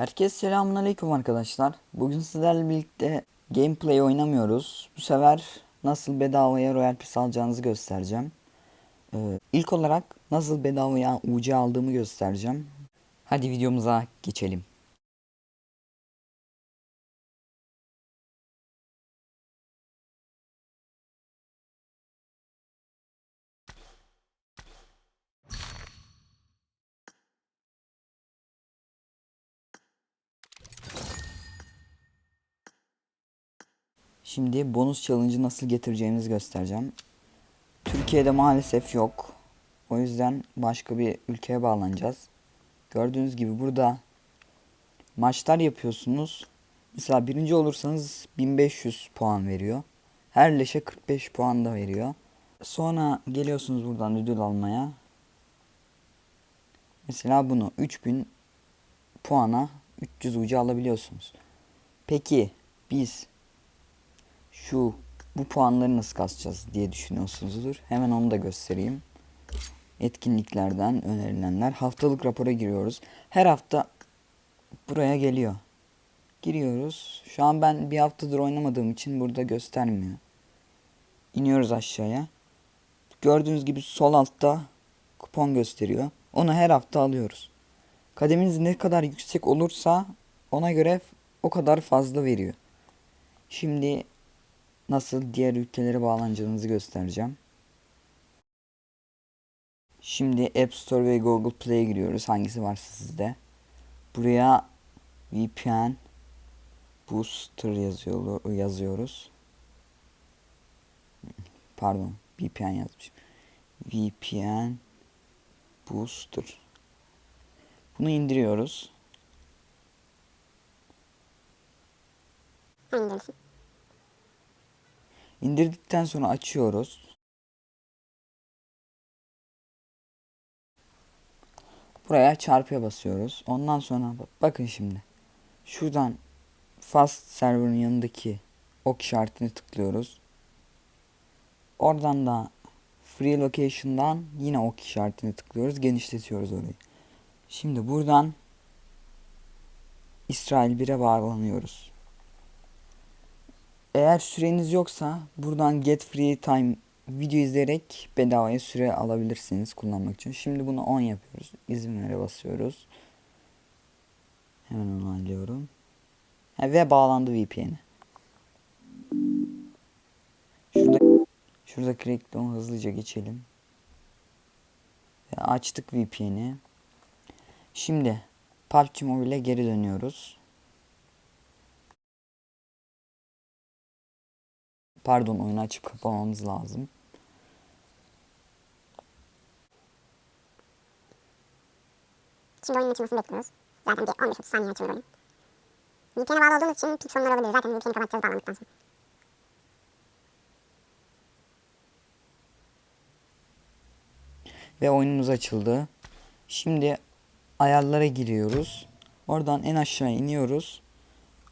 Herkese selamünaleyküm arkadaşlar. Bugün sizlerle birlikte gameplay oynamıyoruz. Bu sefer nasıl bedavaya Royal Pass alacağınızı göstereceğim. Ee, ilk olarak nasıl bedavaya UC aldığımı göstereceğim. Hadi videomuza geçelim. Şimdi bonus challenge'ı nasıl getireceğimizi göstereceğim. Türkiye'de maalesef yok. O yüzden başka bir ülkeye bağlanacağız. Gördüğünüz gibi burada maçlar yapıyorsunuz. Mesela birinci olursanız 1500 puan veriyor. Her leşe 45 puan da veriyor. Sonra geliyorsunuz buradan ödül almaya. Mesela bunu 3000 puana 300 ucu alabiliyorsunuz. Peki biz şu bu puanları nasıl kasacağız diye düşünüyorsunuzdur. Hemen onu da göstereyim. Etkinliklerden önerilenler. Haftalık rapora giriyoruz. Her hafta buraya geliyor. Giriyoruz. Şu an ben bir haftadır oynamadığım için burada göstermiyor. İniyoruz aşağıya. Gördüğünüz gibi sol altta kupon gösteriyor. Onu her hafta alıyoruz. Kademiniz ne kadar yüksek olursa ona göre o kadar fazla veriyor. Şimdi nasıl diğer ülkelere bağlanacağınızı göstereceğim. Şimdi App Store ve Google Play'e giriyoruz. Hangisi varsa sizde. Buraya VPN Booster yazıyor, yazıyoruz. Pardon, VPN yazmış. VPN Booster. Bunu indiriyoruz. Hangi? İndirdikten sonra açıyoruz. Buraya çarpıya basıyoruz. Ondan sonra bak- bakın şimdi. Şuradan fast server'ın yanındaki ok işaretini tıklıyoruz. Oradan da free location'dan yine ok işaretini tıklıyoruz. Genişletiyoruz orayı. Şimdi buradan İsrail 1'e bağlanıyoruz. Eğer süreniz yoksa buradan Get Free Time video izleyerek bedavaya süre alabilirsiniz kullanmak için. Şimdi bunu 10 yapıyoruz. İzin basıyoruz. Hemen onaylıyorum. Ha, ve bağlandı VPN'e. Şurada şurada Crackdown hızlıca geçelim. Ve açtık VPN'i. Şimdi PUBG Mobile'e geri dönüyoruz. Pardon oyunu açıp kapamamız lazım. Şimdi oyunun açılmasını bekliyoruz. Zaten bir 15-30 saniye açılır oyun. VPN'e bağlı olduğumuz için pik sorunları olabilir. Zaten VPN'i kapatacağız bağlandıktan sonra. Ve oyunumuz açıldı. Şimdi ayarlara giriyoruz. Oradan en aşağı iniyoruz.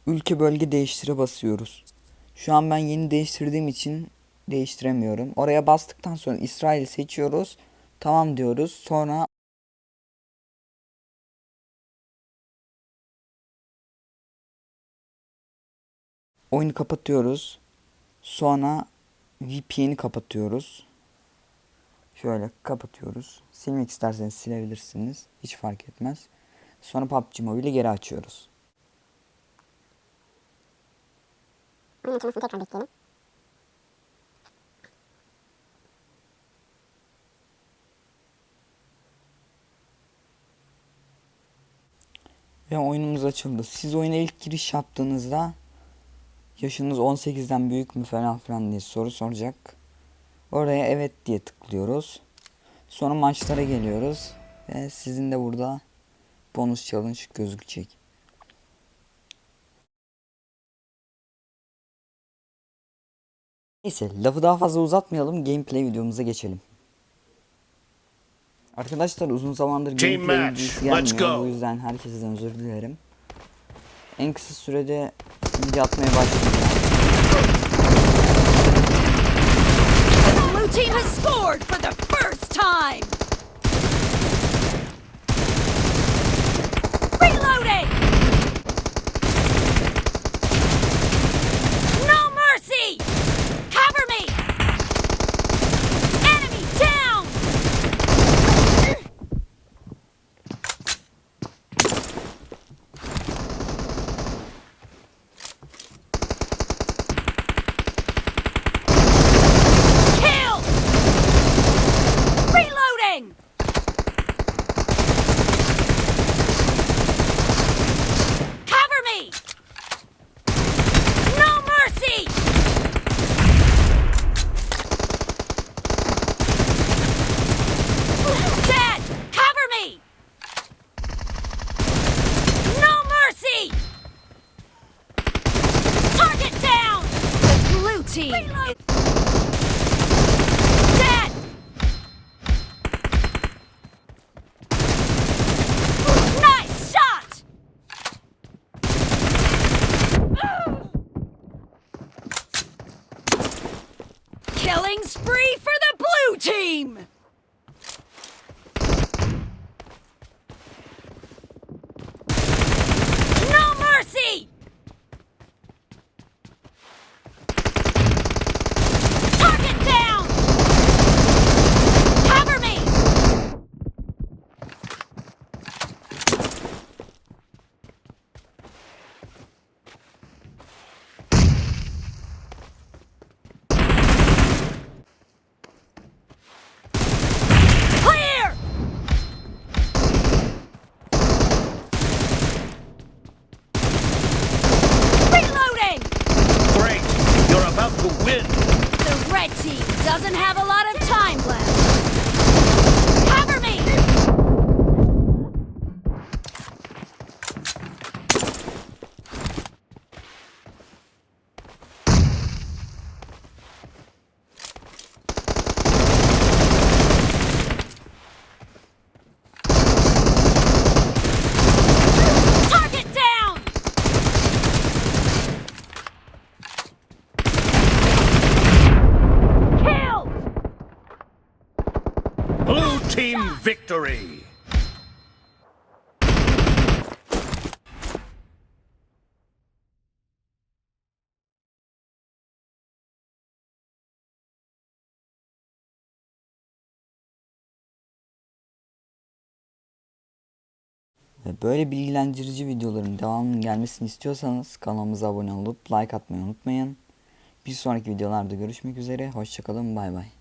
Ülke bölge değiştire basıyoruz. Şu an ben yeni değiştirdiğim için değiştiremiyorum. Oraya bastıktan sonra İsrail seçiyoruz. Tamam diyoruz. Sonra oyunu kapatıyoruz. Sonra VPN'i kapatıyoruz. Şöyle kapatıyoruz. Silmek isterseniz silebilirsiniz. Hiç fark etmez. Sonra PUBG Mobile'i geri açıyoruz. Oyunun açılmasını tekrar bekleyelim. Ve oyunumuz açıldı. Siz oyuna ilk giriş yaptığınızda yaşınız 18'den büyük mü falan filan diye soru soracak. Oraya evet diye tıklıyoruz. Sonra maçlara geliyoruz. Ve sizin de burada bonus challenge gözükecek. Neyse lafı daha fazla uzatmayalım. Gameplay videomuza geçelim. Arkadaşlar uzun zamandır Team gameplay videosu gelmiyor. Bu yüzden herkesten özür dilerim. En kısa sürede video atmaya başlayacağım. The blue team has scored for the first time! Team. is Nice shot. Killing spree for the blue team. Doesn't have a lot victory! Böyle bilgilendirici videoların devamının gelmesini istiyorsanız kanalımıza abone olup like atmayı unutmayın. Bir sonraki videolarda görüşmek üzere. Hoşçakalın. Bay bay.